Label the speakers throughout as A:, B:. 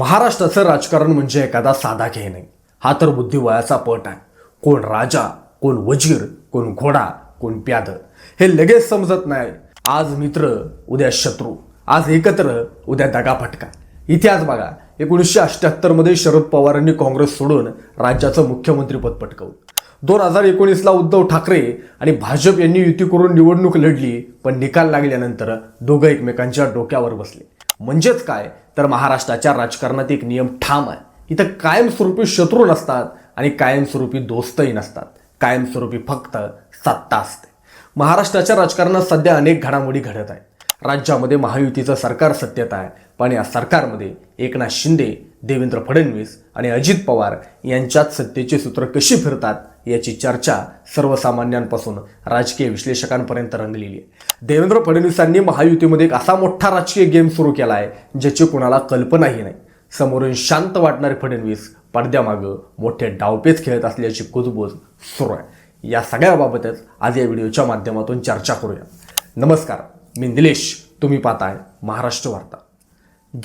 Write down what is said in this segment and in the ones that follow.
A: महाराष्ट्राचं राजकारण म्हणजे एखादा साधा खेळ नाही. हा तर बुद्धिबळाचा पट आहे. कोण राजा कोण वजीर कोण घोडा कोण प्याद हे लगेच समजत नाही. आज मित्र उद्या शत्रू. आज एकत्र उद्या दगाफटका इतिहास बघा एकोणीसशे अठ्ठ्याहत्तरमध्ये शरद पवारांनी काँग्रेस सोडून राज्याचं मुख्यमंत्रीपद पटकवलं. दोन हजार एकोणीसला उद्धव ठाकरे आणि भाजप यांनी युती करून निवडणूक लढली पण निकाल लागल्यानंतर दोघं एकमेकांच्या डोक्यावर बसले. म्हणजेच काय? तर महाराष्ट्राच्या राजकारणात एक नियम ठाम आहे. इथं कायमस्वरूपी शत्रू नसतात आणि कायमस्वरूपी दोस्तही नसतात. कायमस्वरूपी फक्त सत्ता असते. महाराष्ट्राच्या राजकारणात सध्या अनेक घडामोडी घडत आहेत. राज्यामध्ये महायुतीचं सरकार सत्तेत आहे पण या सरकारमध्ये एकनाथ शिंदे देवेंद्र फडणवीस आणि अजित पवार यांच्यात सत्तेची सूत्र कशी फिरतात याची चर्चा सर्वसामान्यांपासून राजकीय विश्लेषकांपर्यंत रंगलेली आहे. देवेंद्र फडणवीसांनी महायुतीमध्ये एक असा मोठा राजकीय गेम सुरू केला आहे ज्याची कुणाला कल्पनाही नाही. समोरून शांत वाटणारे फडणवीस पडद्यामागं मोठे डावपेच खेळत असल्याची कुजबूज सुरू आहे. या सगळ्याबाबतच आज या व्हिडिओच्या माध्यमातून चर्चा करूया. नमस्कार मी निलेश. तुम्ही पाहताय महाराष्ट्र वार्ता.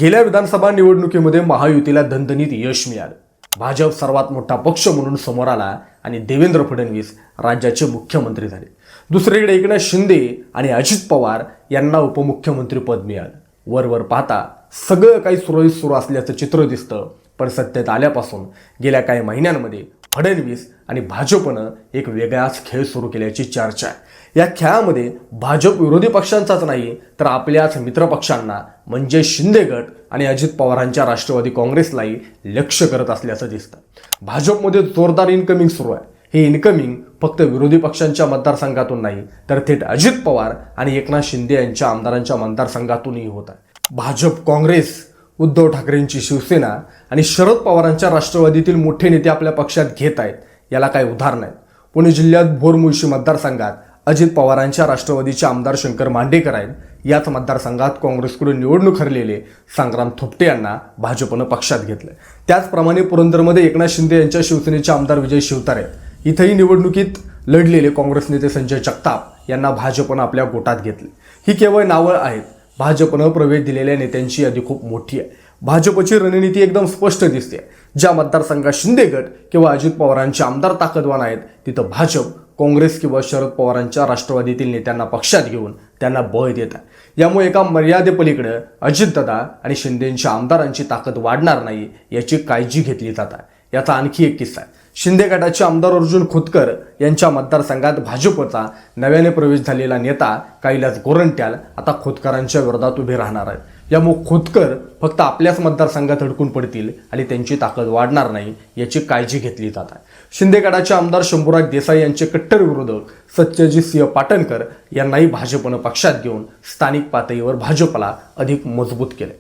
A: गेल्या विधानसभा निवडणुकीमध्ये महायुतीला दणदणीत यश मिळालं. भाजप सर्वात मोठा पक्ष म्हणून समोर आला आणि देवेंद्र फडणवीस राज्याचे मुख्यमंत्री झाले. दुसरीकडे एकनाथ शिंदे आणि अजित पवार यांना उपमुख्यमंत्रीपद मिळालं. वरवर पाहता सगळं काही सुरळीत सुरू असल्याचं चित्र दिसतं पण सत्तेत आल्यापासून गेल्या काही महिन्यांमध्ये फडणवीस आणि भाजपनं एक वेगळाच खेळ सुरू केल्याची चर्चा आहे. या खेळामध्ये भाजप विरोधी पक्षांचाच नाही तर आपल्याच मित्रपक्षांना म्हणजे शिंदे गट आणि अजित पवारांच्या राष्ट्रवादी काँग्रेसलाही लक्ष करत असल्याचं दिसतं. भाजपमध्ये जोरदार इन्कमिंग सुरू आहे. हे इन्कमिंग फक्त विरोधी पक्षांच्या मतदारसंघातून नाही तर थेट अजित पवार आणि एकनाथ शिंदे यांच्या आमदारांच्या मतदारसंघातूनही होत आहे. भाजप काँग्रेस उद्धव ठाकरेंची शिवसेना आणि शरद पवारांच्या राष्ट्रवादीतील मोठे नेते आपल्या पक्षात घेत आहेत याला काही उदाहरण आहेत. पुणे जिल्ह्यात भोर मुळशी मतदारसंघात अजित पवारांच्या राष्ट्रवादीचे आमदार शंकर मांडेकर आहेत. याच मतदारसंघात काँग्रेसकडून निवडणूक हरलेले संग्राम थोपटे यांना भाजपनं पक्षात घेतलं. त्याचप्रमाणे पुरंदरमध्ये एकनाथ शिंदे यांच्या शिवसेनेचे आमदार विजय शिवतारे आहेत. इथंही निवडणुकीत लढलेले काँग्रेस नेते संजय जगताप यांना भाजपनं आपल्या गोटात घेतले. ही केवळ नावं आहेत भाजपनं प्रवेश दिलेल्या नेत्यांची यादी खूप मोठी आहे. भाजपची रणनीती एकदम स्पष्ट दिसते. ज्या मतदारसंघात शिंदे गट किंवा अजित पवारांचे आमदार ताकदवान आहेत तिथं भाजप काँग्रेस किंवा शरद पवारांच्या राष्ट्रवादीतील नेत्यांना पक्षात घेऊन त्यांना बळ देत आहे. यामुळे एका मर्यादेपलीकडे अजितदादा आणि शिंदेंच्या आमदारांची ताकद वाढणार नाही याची काळजी घेतली जात आहे. याचा आणखी एक किस्सा आहे. शिंदे गटाचे आमदार अर्जुन खोतकर यांच्या मतदारसंघात भाजपचा नव्याने प्रवेश झालेला नेता कैलास गोरंट्याल आता खोतकरांच्या विरोधात उभे राहणार आहेत. यामुळे खोतकर फक्त आपल्याच मतदारसंघात अडकून पडतील आणि त्यांची ताकद वाढणार नाही याची काळजी घेतली जात आहे. शिंदे गटाचे आमदार शंभूराज देसाई यांचे कट्टर विरोधक सत्यजित सिंह पाटणकर यांनाही भाजपनं पक्षात घेऊन स्थानिक पातळीवर भाजपला अधिक मजबूत केले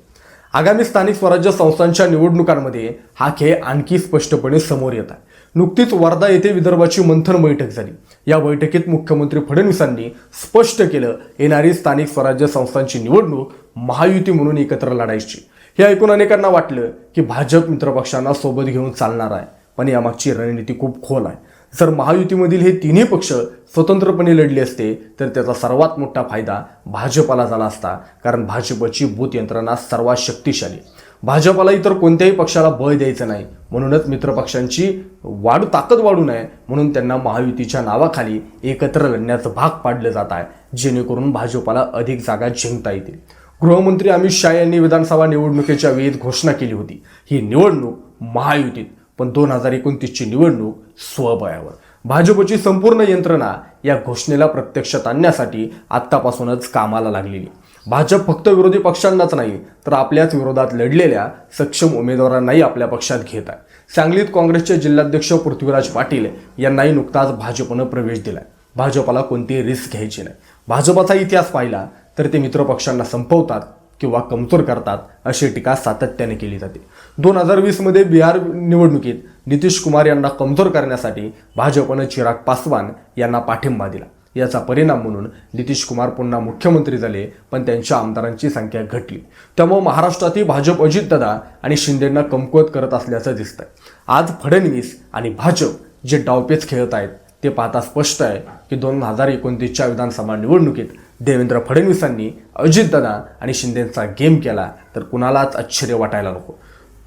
A: आगामी स्थानिक स्वराज्य संस्थांच्या निवडणुकांमध्ये हा खेळ आणखी स्पष्टपणे समोर येत आहे. नुकतीच वर्धा येथे विदर्भाची मंथन बैठक झाली. या बैठकीत मुख्यमंत्री फडणवीसांनी स्पष्ट केलं येणारी स्थानिक स्वराज्य संस्थांची निवडणूक महायुती म्हणून एकत्र लढायची. हे ऐकून अनेकांना वाटलं की भाजप मित्रपक्षांना सोबत घेऊन चालणार आहे. पण यामागची रणनीती खूप खोल आहे. जर महायुतीमधील हे तिन्ही पक्ष स्वतंत्रपणे लढले असते तर त्याचा सर्वात मोठा फायदा भाजपाला झाला असता कारण भाजपची बूथ यंत्रणा सर्वात शक्तिशाली. भाजपाला इतर कोणत्याही पक्षाला बळ द्यायचं नाही म्हणूनच मित्रपक्षांची वाढू ताकद वाढू नये म्हणून त्यांना महायुतीच्या नावाखाली एकत्र लढण्याचं भाग पाडलं जात आहे जेणेकरून भाजपाला अधिक जागा जिंकता येतील. गृहमंत्री अमित शहा यांनी विधानसभा निवडणुकीच्या वेळेत घोषणा केली होती. ही निवडणूक महायुतीत पण दोन हजार एकोणतीसची निवडणूक स्वबळावर भाजपची संपूर्ण यंत्रणा या घोषणेला प्रत्यक्षात आणण्यासाठी आत्तापासूनच कामाला लागलेली. भाजप फक्त विरोधी पक्षांनाच नाही तर आपल्याच विरोधात लढलेल्या सक्षम उमेदवारांनाही आपल्या पक्षात घेत आहे. सांगलीत काँग्रेसचे जिल्हाध्यक्ष पृथ्वीराज पाटील यांनाही नुकताच भाजपनं प्रवेश दिलाय. भाजपाला कोणतीही रिस्क घ्यायची नाही. भाजपाचा इतिहास पाहिला तर ते मित्रपक्षांना संपवतात किंवा कमजोर करतात अशी टीका सातत्याने केली जाते. दोन हजार वीसमध्ये बिहार निवडणुकीत नितीश कुमार यांना कमजोर करण्यासाठी भाजपनं चिराग पासवान यांना पाठिंबा दिला. याचा परिणाम म्हणून नितीश कुमार पुन्हा मुख्यमंत्री झाले पण त्यांच्या आमदारांची संख्या घटली. त्यामुळे महाराष्ट्रातील भाजप अजितदादा आणि शिंदेंना कमकुवत करत असल्याचं दिसतंय. आज फडणवीस आणि भाजप जे डावपेच खेळत आहेत ते पाहता स्पष्ट आहे की दोन हजार एकोणतीसच्या विधानसभा निवडणुकीत देवेंद्र फडणवीसांनी अजितदादा आणि शिंदेंचा गेम केला तर कुणालाच आश्चर्य वाटायला नको.